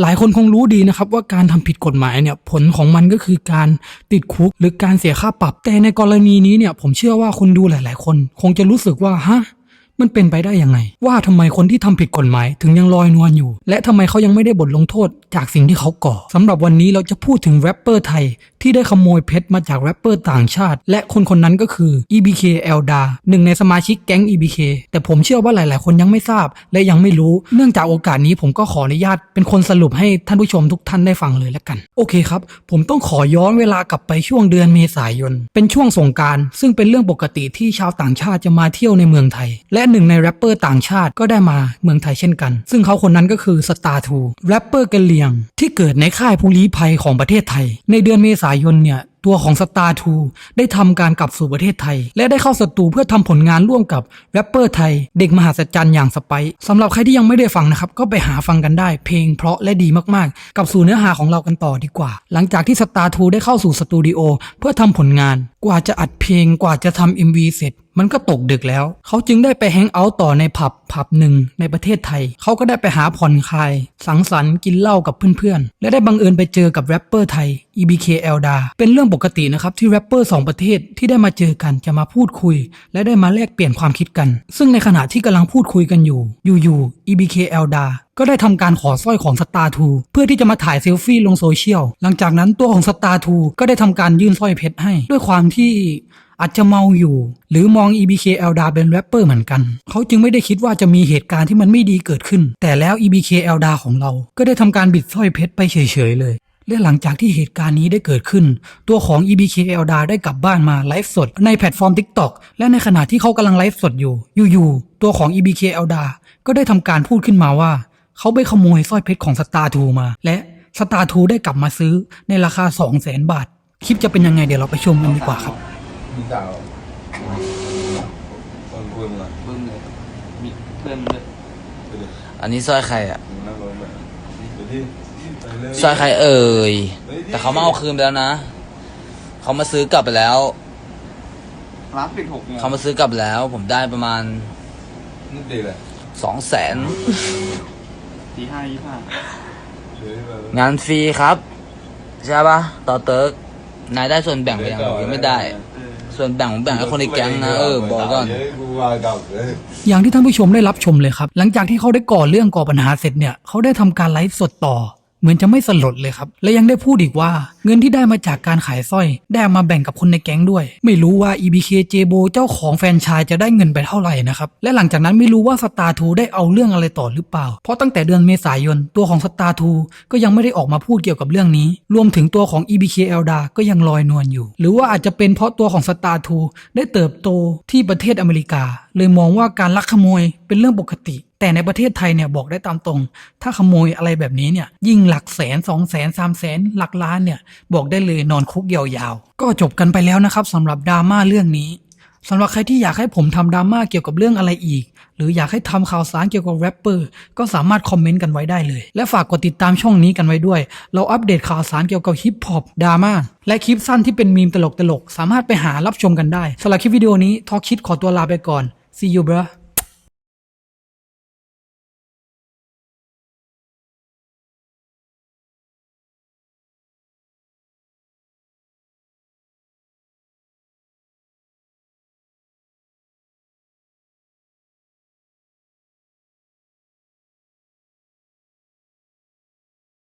หลายคนคงรู้ดีนะครับว่าการทำผิดกฎหมายเนี่ยผลของมันก็คือการติดคุกหรือการเสียค่าปรับ แต่ในกรณีนี้เนี่ยผมเชื่อว่าคนดูหลาย ๆ คน คงจะรู้สึกว่าฮะมันเป็นไปได้ยังไง ว่าทำไมคนที่ทำผิดกฎหมายถึงยังลอยนวลอยู่ และทำไมเขายังไม่ได้บทลงโทษจากสิ่งที่เขาก่อสำหรับวันนี้เราจะพูดถึงแรปเปอร์ไทยที่ได้ขโมยเพชรมาจากแรปเปอร์ต่างชาติ และคนคนนั้นก็คือ EBK Elda หนึ่งในสมาชิกแก๊ง EBK แต่ผมเชื่อว่าหลาย ๆ คนยังไม่ทราบ และยังไม่รู้ เนื่องจากโอกาสนี้ผมก็ขออนุญาตเป็นคนสรุปให้ท่านผู้ชมทุกท่านได้ฟังเลยแล้วกัน โอเคครับ ผมต้องขอย้อนเวลากลับไปช่วงเดือนเมษายน เป็นช่วงสงการซึ่งเป็นเรื่องปกติที่ชาวต่างชาติจะมาเที่ยวในเมืองไทย และหนึ่งในแรปเปอร์ต่างชาติก็ได้มาเมืองไทยเช่นกัน ซึ่งเขาคนนั้นก็คือสตาร์ทูแรปเปอร์กะเหรี่ยง ที่เกิดในค่ายภูลี้ภัยของประเทศไทย ในเดือนเมษายนเนี่ย ตัวของสตาร์ทูได้ทำการกลับสู่ประเทศไทย และได้เข้าสตูเพื่อทำผลงานร่วมกับแรปเปอร์ไทย เด็กมหาศจรรย์อย่างสไปซ์สำหรับใครที่ยังไม่ได้ฟังนะครับ ก็ไปหาฟังกันได้ เพลงเพราะและดีมากๆ กับสู่เนื้อหาของเรากันต่อดีกว่า หลังจากที่สตาร์ทูได้เข้าสู่สตูดิโอเพื่อทำผลงาน กว่าจะอัดเพลงกว่าจะทำ MV เสร็จมันก็ตกดึกแล้ว เขาจึงได้ไปแฮงเอาท์ต่อในผับผับหนึ่งในประเทศไทย เขาก็ได้ไปหาผ่อนคลาย สังสรรค์กินเหล้ากับเพื่อนๆ และได้บังเอิญไปเจอกับแรปเปอร์ไทย EBK Elda เป็นเรื่องปกตินะครับที่แรปเปอร์สองประเทศที่ได้มาเจอกันจะมาพูดคุย และได้มาแลกเปลี่ยนความคิดกัน ซึ่งในขณะที่กำลังพูดคุยกันอยู่อยู่ๆ EBK Elda ก็ได้ทำการขอสร้อยของสตาร์ทูเพื่อที่จะมาถ่ายเซลฟี่ลงโซเชียล หลังจากนั้นตัวของสตาร์ทูก็ได้ทำการยื่นสร้อยเพชรให้ ด้วยความที่อาจจะเมาอยู่ หรือมอง EBK Elda เป็นแรปเปอร์เหมือนกัน เขาจึงไม่ได้คิดว่าจะมีเหตุการณ์ที่มันไม่ดีเกิดขึ้น แต่แล้ว EBK Elda ของเรา ก็ได้ทำการบิดสร้อยเพชรไปเฉยๆเลย และหลังจากที่เหตุการณ์นี้ได้เกิดขึ้น ตัวของ EBK Elda ได้กลับบ้านมาไลฟ์สด ในแพลตฟอร์ม TikTok และในขณะที่เขากำลังไลฟ์สดอยู่ อยู่ๆ ตัวของ EBK Elda ก็ได้ทำการพูดขึ้นมาว่า เขาไปขโมยสร้อยเพชรของสตาร์ทูมา และสตาร์ทูได้กลับมาซื้อในราคา 2 0 0 0 0 0 บาท คลิปจะเป็นยังไงเดี๋ยวเราไปชมกันดีกว่าครับมีสาวคนคุยมึงอะบึ้มเลยมีเพิ่มเลยไปดิอันนี้สร้อยใครอะมึงนั่งรถแบบไปดิไปเลยสร้อยใครเอ่ย แต่เขามาเอาคืนไปแล้วนะ เขามาซื้อกลับไปแล้ว ร้านปิดหกเนี่ยเขามาซื้อกลับไปแล้ว ผมได้ประมาณนี่ดีเลยสองแสนตีห้ายี่ห้าเดี๋ยวแบบงานฟรีครับ ใช่ปะต่อเติร์กนายได้ส่วนแบ่งไปยังผมยังไม่ได้เออส่วนแบ่งผมแบ่งให้คนในแก๊งนะเออบอกก่อนเดี๋ยวกูว่ากับเลยอย่างที่ท่านผู้ชมได้รับชมเลยครับ หลังจากที่เขาได้ก่อเรื่องก่อปัญหาเสร็จเนี่ยเขาได้ทำการไลฟ์สดต่อ เหมือนจะไม่สลดเลยครับ และยังได้พูดอีกว่า เงินที่ได้มาจากการขายสร้อย ได้มาแบ่งกับคนในแก๊งด้วย ไม่รู้ว่า EBK j b o เจ้าของแฟนชายจะได้เงินไปเท่าไหร่นะครับ และหลังจากนั้นไม่รู้ว่าสตาร์ทูได้เอาเรื่องอะไรต่อหรือเปล่า เพราะตั้งแต่เดือนเมษายนตัวของสตาร์ทูก็ยังไม่ได้ออกมาพูดเกี่ยวกับเรื่องนี้ รวมถึงตัวของ EBK Elda ก็ยังลอยนวลอยู่ หรือว่าอาจจะเป็นเพราะตัวของสตาร์ทูได้เติบโตที่ประเทศอเมริกา เลยมองว่าการลักขโมย เป็นเรื่องปกติ แต่ในประเทศไทยเนี่ยบอกได้ตามตรง ถ้าขโมยอะไรแบบนี้เนี่ยยิ่งหลักแสนสองแสนสามแสนหลักล้านเนี่ยบอกได้เลยนอนคุกยาวๆ ก็จบกันไปแล้วนะครับสำหรับดราม่าเรื่องนี้สำหรับใครที่อยากให้ผมทำดราม่าเกี่ยวกับเรื่องอะไรอีก หรืออยากให้ทำข่าวสารเกี่ยวกับแรปเปอร์ก็สามารถคอมเมนต์กันไว้ได้เลย และฝากกดติดตามช่องนี้กันไว้ด้วย เราอัปเดตข่าวสารเกี่ยวกับฮิปฮอปดราม่าและคลิปสั้นที่เป็นมีมตลกๆ สามารถไปหารับชมกันได้สำหรับคลิปวิดีโอนี้ทอคิดขอตัวลาไปก่อน see you bro